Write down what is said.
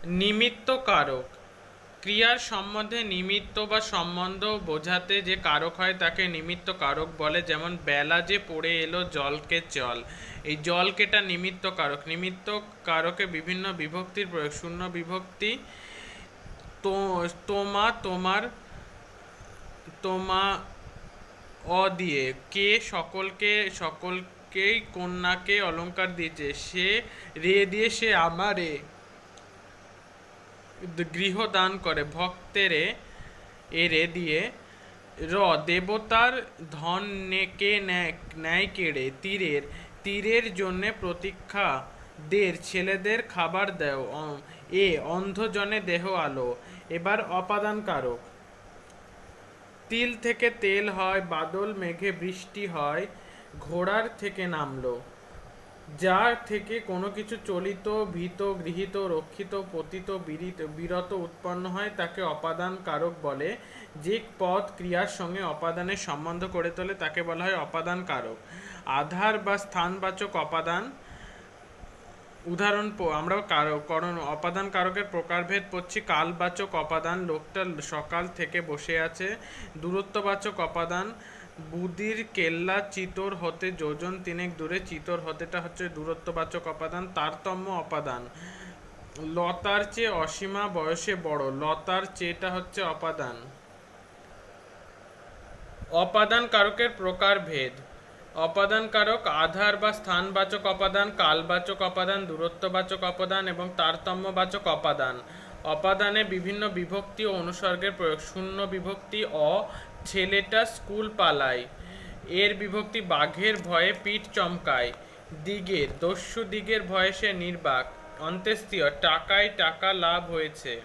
নিমিত্ত কারক ক্রিয়ার সম্বন্ধে নিমিত্ত বা সম্বন্ধ বোঝাতে যে কারক হয় তাকে নিমিত্ত কারক বলে। যেমন বেলা যে পড়ে এলো, জলকে জল এই জলকেটা নিমিত্ত কারক নিমিত্ত কারকে বিভিন্ন বিভক্তির প্রয়োগ। শূন্য বিভক্তি তো, তোমা, তোমার, তোমা, অ দিয়ে কে সকলকে, সকলকেই কন্যাকে অলংকার দিয়েছে। সে রে দিয়ে সে আমারে। গৃহ দান করে ভক্তেরে এরে দিয়ে, র, দেবতার ধন নেকে নেয় নেয় কেড়ে তীরের তীরের জন্যে প্রতীক্ষা দের, ছেলেদের খাবার দেও এ, অন্ধজনে দেহ আলো, এবার অপাদান কারক তিল থেকে তেল হয়, বাদল মেঘে বৃষ্টি হয়, ঘোড়ার থেকে নামলো। যার থেকে কোনো কিছু চলিত, ভীত, গৃহীত, রক্ষিত, পতিত, বিরিত, বিরত, উৎপন্ন হয়, তাকে অপাদান কারক বলে। যে পদ ক্রিয়ার সঙ্গে অপাদানের সম্বন্ধ করে তোলে, তাকে বলা হয় অপাদান কারক। আধার বা স্থানবাচক অপাদান, উদাহরণ আমরা কারক করণ, অপাদান কারকের প্রকারভেদ পড়ছি। কালবাচক অপাদান, লোকটা সকাল থেকে বসে আছে। দূরত্ববাচক অপাদান বুদির কেল্লা চিতর হতে যোজন তিনেক দূরে। চিতর হতেটা হচ্ছে দূরত্ববাচক অপাদান, তারতম্য অপাদান। লতার চেয়ে অসীমা বয়সে বড়, লতার চেয়েটা হচ্ছে অপাদান। অপাদান কারকের প্রকারভেদ অপাদান কারক আধার বা স্থানবাচক অপাদান, কালবাচক অপাদান, দূরত্ববাচক অপাদান এবং তারতম্যবাচক অপাদান। অপাদানে বিভিন্ন বিভক্তি ও অনুসর্গের প্রয়োগ। শূন্য বিভক্তি অ, ছেলেটা স্কুল পালায়। এর বিভক্তি বাঘের ভয়ে পিঠ চমকায়। দিগের, দস্যু দিগের ভয়ে সে নির্বাক। অন্ত্যেস্তীয় টাকায় টাকা লাভ হয়েছে।